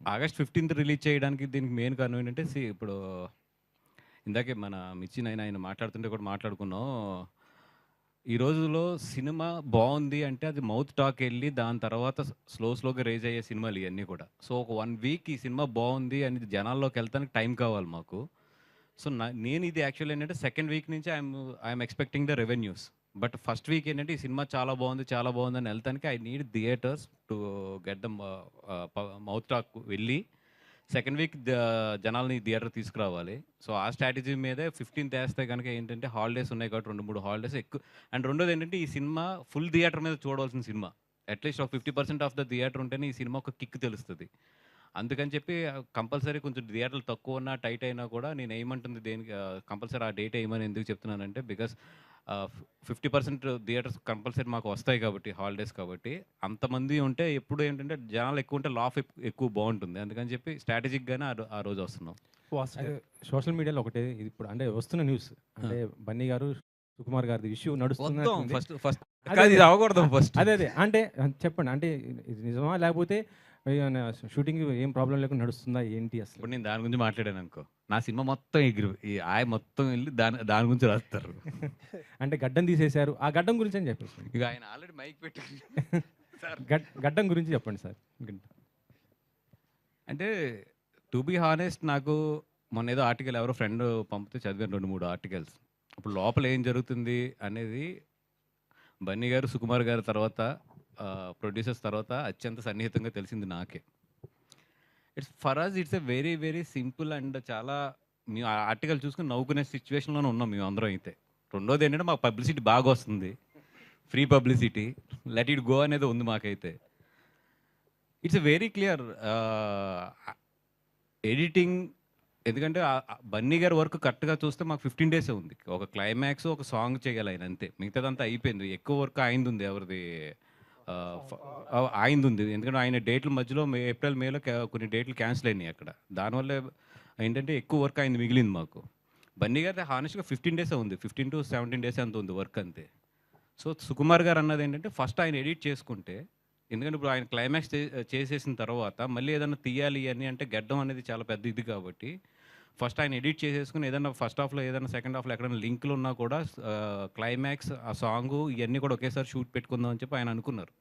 August fifteenth release చేయడానికి దీనికి main కారణం ఏంటంటే సి ఇప్పుడు ఇందాకే మన మిర్చి నాయన ఆయన మాట్లాడుతుంటే కూడా మాట్లాడుకున్నాం. ఈ రోజులో సినిమా బాగుంది అంటే అది మౌత్ టాక్ వెళ్ళి దాని తర్వాత స్లో స్లోగా రేజ్ అయ్యే సినిమాలు ఇవన్నీ కూడా. సో ఒక వన్ వీక్ ఈ సినిమా బాగుంది అని జనాల్లోకి వెళ్తానికి టైం కావాలి మాకు. సో నా నేను ఇది యాక్చువల్ ఏంటంటే సెకండ్ వీక్ నుంచి I'm I'm expecting the revenues. But first week ఏంటంటే ఈ సినిమా చాలా బాగుంది చాలా బాగుంది అని వెళ్తానికి I need theatres to get the mouth talk వెళ్ళి. సెకండ్ వీక్ జనాల్ని థియేటర్ తీసుకురావాలి. సో ఆ స్ట్రాటజీ మీదే ఫిఫ్టీన్త్ వేస్తే కనుక ఏంటంటే హాలిడేస్ ఉన్నాయి కాబట్టి రెండు మూడు హాలిడేస్ ఎక్కువ అండ్ రెండోది ఏంటంటే ఈ సినిమా ఫుల్ థియేటర్ మీద చూడవలసిన సినిమా. అట్లీస్ట్ ఒక fifty percent of the theatre ఉంటేనే ఈ సినిమా ఒక కిక్ తెలుస్తుంది. అందుకని చెప్పి కంపల్సరీ కొంచెం థియేటర్లు తక్కువ ఉన్నా టైట్ అయినా కూడా నేను ఏమంటుంది దేనికి కంపల్సరీ ఆ డేట్ వేయమని ఎందుకు చెప్తున్నానంటే because fifty percent theatres compulsory మాకు వస్తాయి కాబట్టి హాలిడేస్ కాబట్టి. అంతమంది ఉంటే ఎప్పుడు ఏంటంటే జనాలు ఎక్కువ ఉంటే లాఫ్ ఎక్కువ బాగుంటుంది. అందుకని చెప్పి స్ట్రాటజిక్గానే ఆ రోజు వస్తున్నాం. సోషల్ మీడియాలో ఒకటే ఇది ఇప్పుడు అంటే వస్తున్న న్యూస్ అంటే బన్నీ గారు సుకుమార్ గారిది ఇష్యూ నడుస్తుంది ఫస్ట్ ఫస్ట్. అవ్వకూడదు ఫస్ట్ అదే అదే. అంటే చెప్పండి. అంటే ఇది నిజమా లేకపోతే షూటింగ్ ఏం ప్రాబ్లం లేకుండా నడుస్తుందా ఏంటి అసలు? ఇప్పుడు నేను దాని గురించి మాట్లాడాను అనుకో. నా సినిమా మొత్తం ఎగిరి ఈ ఆయ మొత్తం వెళ్ళి దాని దాని గురించి రాస్తారు. అంటే గడ్డం తీసేశారు. ఆ గడ్డం గురించి అని చెప్పేసి. ఇక ఆయన ఆల్రెడీ మైక్ పెట్టి సార్. గడ్- గడ్డం గురించి చెప్పండి సార్. అంటే టు బీ హానెస్ట్ నాకు మొన్న ఏదో ఆర్టికల్ ఎవరో ఫ్రెండ్ పంపితే చదివాను రెండు మూడు ఆర్టికల్స్. ఇప్పుడు లోపల ఏం జరుగుతుంది అనేది బన్నీ గారు సుకుమార్ గారి తర్వాత ప్రొడ్యూసర్స్ తర్వాత అత్యంత సన్నిహితంగా తెలిసింది నాకే. It's for us it's a very very simple and చాలా మేము ఆ ఆర్టికల్ చూసుకుని నవ్వుకునే సిచ్యువేషన్లోనే ఉన్నాం మేము అందరం అయితే. రెండోది ఏంటంటే మాకు పబ్లిసిటీ బాగా వస్తుంది. Free publicity let it go అనేది ఉంది మాకైతే. ఇట్స్ వెరీ క్లియర్ ఎడిటింగ్ ఎందుకంటే బన్నీ గారి వర్క్ కరెక్ట్గా చూస్తే మాకు ఫిఫ్టీన్ డేసే ఉంది. ఒక క్లైమాక్స్ ఒక సాంగ్ చేయాలి ఆయన అంతే. మిగతాదంతా అయిపోయింది. ఎక్కువ వర్క్ అయింది ఉంది ఎవరిది ఆయనది ఉంది ఎందుకంటే ఆయన డేట్ల మధ్యలో మే ఏప్రిల్ మేలో కొన్ని డేట్లు క్యాన్సిల్ అయినాయి అక్కడ. దానివల్ల ఏంటంటే ఎక్కువ వర్క్ అయింది మిగిలింది మాకు. బన్నీ గారి హానెస్ట్గా ఫిఫ్టీన్ డేసే ఉంది. ఫిఫ్టీన్ టు సెవెంటీన్ డేస్ అంత ఉంది వర్క్ అంతే. సో సుకుమార్ గారు అన్నది ఏంటంటే ఫస్ట్ ఆయన ఎడిట్ చేసుకుంటే ఎందుకంటే ఇప్పుడు ఆయన క్లైమాక్స్ చేసేసిన తర్వాత మళ్ళీ ఏదైనా తీయాలి అని అంటే గడ్డం అనేది చాలా పెద్ద ఇది కాబట్టి ఫస్ట్ ఆయన ఎడిట్ చేసేసుకుని ఏదైనా ఫస్ట్ హాఫ్లో ఏదైనా సెకండ్ హాఫ్లో ఎక్కడైనా లింక్లు ఉన్నా కూడా క్లైమాక్స్ ఆ సాంగ్ ఇవన్నీ కూడా ఒకేసారి షూట్ పెట్టుకుందాం అని చెప్పి ఆయన అనుకున్నారు.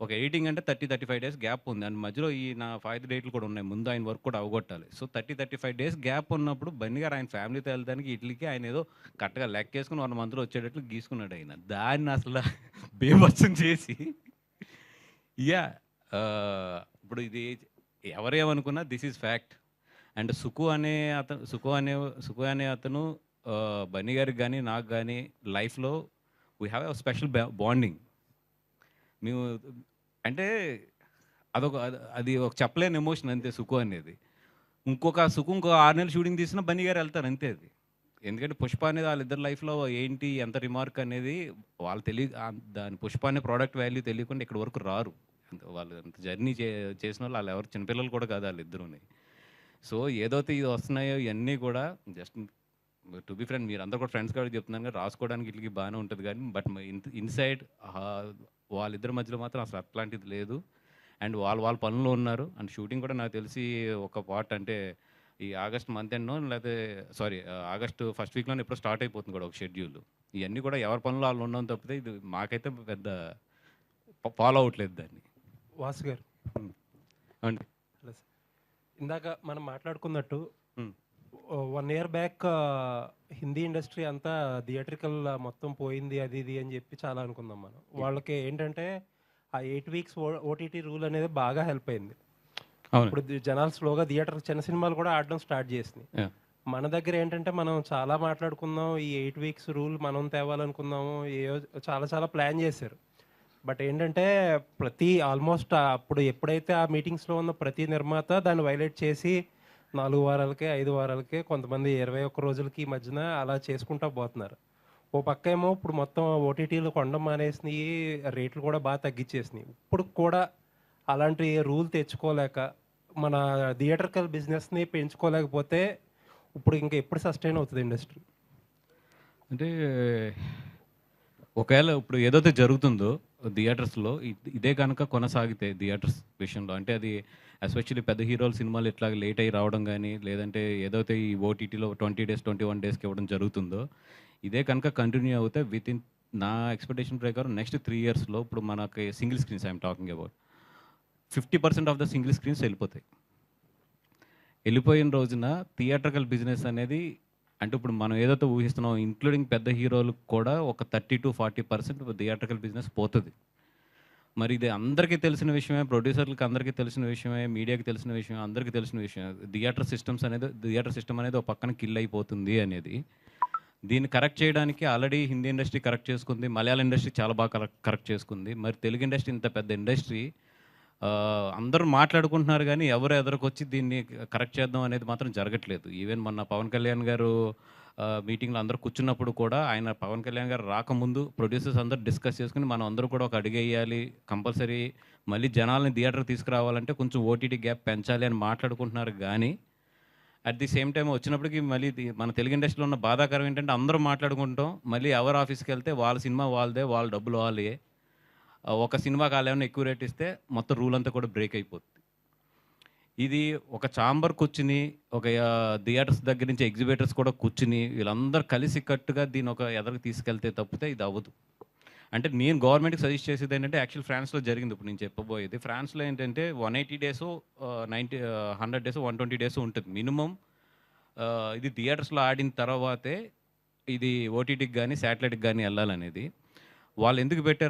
ఒక ఎడిటింగ్ అంటే thirty thirty five days gap ఉంది. అండ్ మధ్యలో ఈ నా ఫైవ్ డేట్లు కూడా ఉన్నాయి. ముందు ఆయన వర్క్ కూడా అవగొట్టాలి. So thirty thirty five days gap ఉన్నప్పుడు బన్నీ గారు ఆయన ఫ్యామిలీతో వెళ్ళడానికి ఇట్లీకి ఆయన ఏదో కరెక్ట్గా లెక్కేసుకుని వన్ మంత్లో వచ్చేటట్లు గీసుకున్నాడు ఆయన. దాన్ని అసలు బేభత్సం చేసి యా ఇప్పుడు ఇది ఎవరేమనుకున్నా this is fact. And Suku అనే అతను సుకు అనే సుకు అనే అతను బన్నీ గారికి కానీ నాకు కానీ లైఫ్లో we have a special bonding మేము అంటే అదొక అది- అది ఒక చెప్పలేని ఎమోషన్ అంతే సుకు అనేది. ఇంకొక సుకు ఇంకో ఆరు నెలలు షూటింగ్ తీసినా బన్నీ గారు వెళ్తారు అంతే అది. ఎందుకంటే పుష్ప అనేది వాళ్ళిద్దరు లైఫ్లో ఏంటి ఎంత రిమార్క్ అనేది వాళ్ళు తెలియ దాని పుష్ప అనే ప్రోడక్ట్ వాల్యూ తెలియకుండా ఇక్కడ వరకు రారు. వాళ్ళు అంత జర్నీ చే చేసిన వాళ్ళు వాళ్ళు ఎవరు చిన్నపిల్లలు కూడా కాదు వాళ్ళిద్దరుని. సో ఏదైతే ఇది వస్తున్నాయో ఇవన్నీ కూడా జస్ట్ టు బి ఫ్రెండ్ మీరు అందరు కూడా ఫ్రెండ్స్ కాబట్టి చెప్తున్నాను కానీ రాసుకోవడానికి ఇట్లకి బాగానే ఉంటుంది కానీ బట్ ఇన్సైడ్ వాళ్ళిద్దరి మధ్యలో మాత్రం అసలు అట్లాంటిది లేదు. అండ్ వాళ్ళు వాళ్ళ పనులు ఉన్నారు. అండ్ షూటింగ్ కూడా నాకు తెలిసి ఒక పార్ట్ అంటే ఈ ఆగస్ట్ మంత్ ఎండ్నో లేకపోతే సారీ ఆగస్ట్ ఫస్ట్ వీక్లో ఎప్పుడో స్టార్ట్ అయిపోతుంది కూడా ఒక షెడ్యూల్. ఇవన్నీ కూడా ఎవరి పనులు వాళ్ళు ఉన్నాం తప్పితే ఇది మాకైతే పెద్ద ఫాలో అవ్వట్లేదు దాన్ని. వాసు గారు. సార్. ఇందాక మనం మాట్లాడుకున్నట్టు. One year back Hindi industry అంతా థియేట్రికల్ మొత్తం పోయింది అది ఇది అని చెప్పి చాలా అనుకుందాం మనం. వాళ్ళకి ఏంటంటే ఆ ఎయిట్ వీక్స్ ఓటీటీ రూల్ అనేది బాగా హెల్ప్ అయింది. ఇప్పుడు జనాలు స్లోగా థియేటర్ చిన్న సినిమాలు కూడా ఆడడం స్టార్ట్ చేసినాయి. మన దగ్గర ఏంటంటే మనం చాలా మాట్లాడుకుందాం ఈ ఎయిట్ వీక్స్ రూల్ మనం తేవాలనుకుందాము ఏ చాలా చాలా ప్లాన్ చేశారు. బట్ ఏంటంటే ప్రతి ఆల్మోస్ట్ అప్పుడు ఎప్పుడైతే ఆ మీటింగ్స్లో ఉన్న ప్రతి నిర్మాత దాన్ని వైలేట్ చేసి నాలుగు వారాలకే ఐదు వారాలకే కొంతమంది ఇరవై ఒక్క రోజులకి ఈ మధ్యన అలా చేసుకుంటా పోతున్నారు. ఓ పక్క ఏమో ఇప్పుడు మొత్తం ఓటీటీలు కొండ మానేసినాయి రేట్లు కూడా బాగా తగ్గించేసినాయి ఇప్పుడు కూడా అలాంటి రూల్ తెచ్చుకోలేక మన థియేటర్కల్ బిజినెస్ని పెంచుకోలేకపోతే ఇప్పుడు ఇంకా ఎప్పుడు సస్టైన్ అవుతుంది ఇండస్ట్రీ? అంటే ఒకవేళ ఇప్పుడు ఏదైతే జరుగుతుందో థియేటర్స్లో ఇదే కనుక కొనసాగితే థియేటర్స్ విషయంలో అంటే అది ఎస్పెషల్లీ పెద్ద హీరోల సినిమాలు ఇట్లా లేట్ అయ్యి రావడం కానీ లేదంటే ఏదైతే ఈ ఓటీటీలో ట్వంటీ డేస్ ట్వంటీ వన్ డేస్కి ఇవ్వడం జరుగుతుందో ఇదే కనుక కంటిన్యూ అవుతే విత్ ఇన్ నా ఎక్స్పెక్టేషన్ ప్రకారం నెక్స్ట్ త్రీ ఇయర్స్లో ఇప్పుడు మనకి single screens I'm talking about fifty percent of the single screens వెళ్ళిపోతాయి. వెళ్ళిపోయిన రోజున థియేట్రికల్ బిజినెస్ అనేది అంటే ఇప్పుడు మనం ఏదైతే ఊహిస్తున్నాం ఇంక్లూడింగ్ పెద్ద హీరోలకు కూడా ఒక thirty to forty percent theatrical business పోతుంది. మరి ఇది అందరికీ తెలిసిన విషయమే ప్రొడ్యూసర్లకు అందరికీ తెలిసిన విషయమే మీడియాకి తెలిసిన విషయం అందరికీ తెలిసిన విషయం థియేటర్ సిస్టమ్స్ అనేది థియేటర్ సిస్టమ్ అనేది ఒక పక్కన కిల్ అయిపోతుంది అనేది. దీన్ని కరెక్ట్ చేయడానికి ఆల్రెడీ హిందీ ఇండస్ట్రీ కరెక్ట్ చేసుకుంది మలయాళ ఇండస్ట్రీ చాలా బాగా కరెక్ట్ కరెక్ట్ చేసుకుంది. మరి తెలుగు ఇండస్ట్రీ ఇంత పెద్ద ఇండస్ట్రీ అందరూ మాట్లాడుకుంటున్నారు కానీ ఎవరు ఎదురుకొచ్చి దీన్ని కరెక్ట్ చేద్దాం అనేది మాత్రం జరగట్లేదు. ఈవెన్ మొన్న పవన్ కళ్యాణ్ గారు మీటింగ్లో అందరూ కూర్చున్నప్పుడు కూడా ఆయన పవన్ కళ్యాణ్ గారు రాకముందు ప్రొడ్యూసర్స్ అందరూ డిస్కస్ చేసుకుని మనం అందరూ కూడా ఒక అడిగేయాలి కంపల్సరీ మళ్ళీ జనాల్ని థియేటర్ తీసుకురావాలంటే కొంచెం ఓటీటీ గ్యాప్ పెంచాలి అని మాట్లాడుకుంటున్నారు కానీ అట్ ది సేమ్ టైం వచ్చినప్పటికి మళ్ళీ మన తెలుగు ఇండస్ట్రీలో ఉన్న బాధాకరం ఏంటంటే అందరూ మాట్లాడుకుంటాం మళ్ళీ ఎవరు ఆఫీస్కి వెళ్తే వాళ్ళ సినిమా వాళ్ళదే వాళ్ళ డబ్బులు వాళ్ళే ఒక సినిమాకి వాళ్ళు ఎక్కువ రేట్ ఇస్తే మొత్తం రూల్ అంతా కూడా బ్రేక్ అయిపోతుంది ఇది ఒక చాంబర్ కూర్చుని ఒక థియేటర్స్ దగ్గర నుంచి ఎగ్జిబిటర్స్ కూడా కూర్చుని వీళ్ళందరూ కలిసి కట్టుగా దీని ఒక ఎదరికి తీసుకెళ్తే తప్పితే ఇది అవ్వదు. అంటే నేను గవర్నమెంట్కి సజెస్ట్ చేసేది ఏంటంటే యాక్చువల్ ఫ్రాన్స్లో జరిగింది ఇప్పుడు నేను చెప్పబోయేది. ఫ్రాన్స్లో ఏంటంటే one eighty days ninety hundred days one twenty days ఉంటుంది మినిమం. ఇది థియేటర్స్లో ఆడిన తర్వాతే ఇది ఓటీటీకి కానీ శాటిలైట్కి కానీ వెళ్ళాలనేది. వాళ్ళు ఎందుకు పెట్టారు